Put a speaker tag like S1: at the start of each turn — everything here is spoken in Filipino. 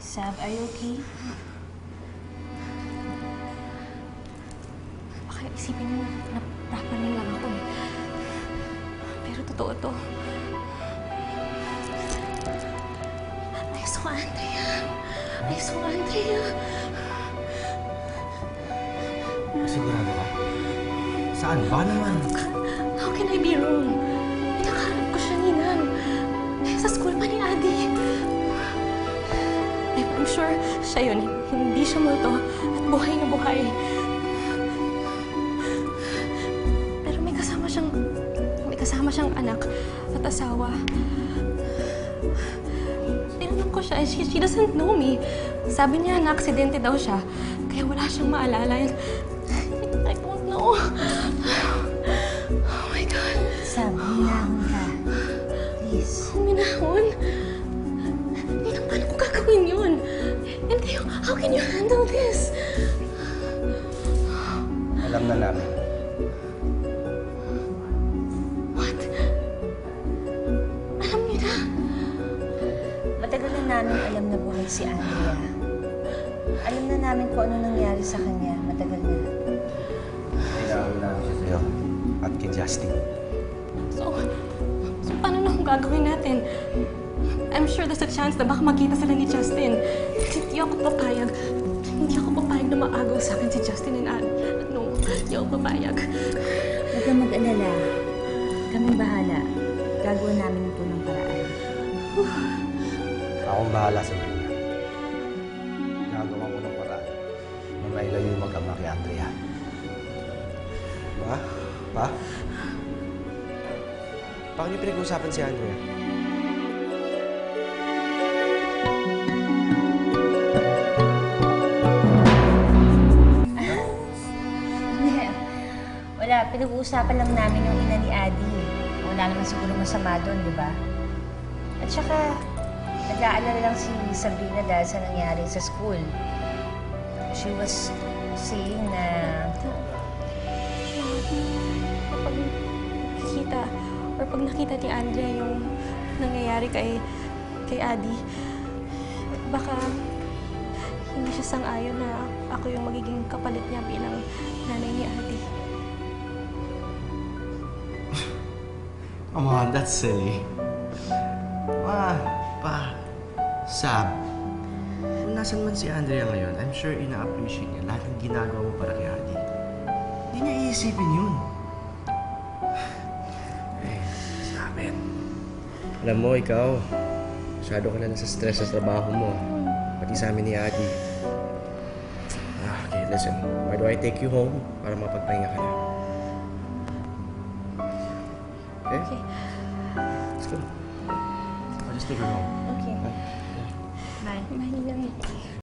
S1: Sab, are you okay?
S2: Baka isipin mo na prapanin lang ako eh. Pero totoo to. I saw Andrea. I saw Andrea.
S3: Sigurado ka? Saan ba naman?
S2: How can I be wrong? Siya yun. Hindi siya multo at buhay na buhay. Pero may kasama siyang... May kasama siyang anak at asawa. Tinanong ko siya, she, she doesn't know me. Sabi niya na aksidente daw siya. Kaya wala siyang maalala. I don't know. Oh my God.
S1: Sab, hinahon ka. Please.
S2: Minahon? Ninang, And kayo, how can you handle this?
S3: Alam na namin.
S2: What? Alam niyo na?
S1: Matagal na namin alam na buhay si Andrea. Alam na namin kung ano nangyari sa kanya. Matagal na.
S3: Kailangan namin siya sa'yo. At kay Justin.
S2: So, so paano na kung gagawin natin? I'm sure there's a chance na baka makita sila ni Justin. Hindi ako papayag. Hindi ako papayag na maagaw sa akin si Justin and Anne. No, hindi ako papayag.
S1: Huwag kang mag-alala. Kaming bahala. Gagawin namin ito ng paraan.
S3: Akong bahala sa inyo. Gagawa ko ng paraan na mailayo yung mag-ama kay Andrea. Pa? Pa? Bakit niyo pinag-uusapan si Andrea?
S1: Pinag-uusapan lang namin yung ina ni Adi. Wala naman siguro masama doon, di ba? At saka, nag-aalala lang si Sabrina dahil sa nangyari sa school. She was saying na...
S2: Kapag nakikita or pag nakita ni Andrea yung nangyayari kay kay Adi, baka hindi siya sang-ayon na ako yung magiging kapalit niya bilang nanay ni Adi.
S4: Come on, that's silly. Ma, pa, Sab, kung nasan man si Andrea ngayon, I'm sure ina-appreciate niya lahat ng ginagawa mo para kay Adi. Hindi niya iisipin yun. Eh, it. Alam mo, ikaw, masyado ka na nasa stress sa trabaho mo. Pati sa amin ni Adi. Ah, okay, listen. Why do I take you home para mapagpahinga ka na? Okay?
S2: Okay.
S4: Let's go. I'll just take her home.
S1: Okay.
S4: Bye.
S1: Bye.
S2: Bye, Ninang.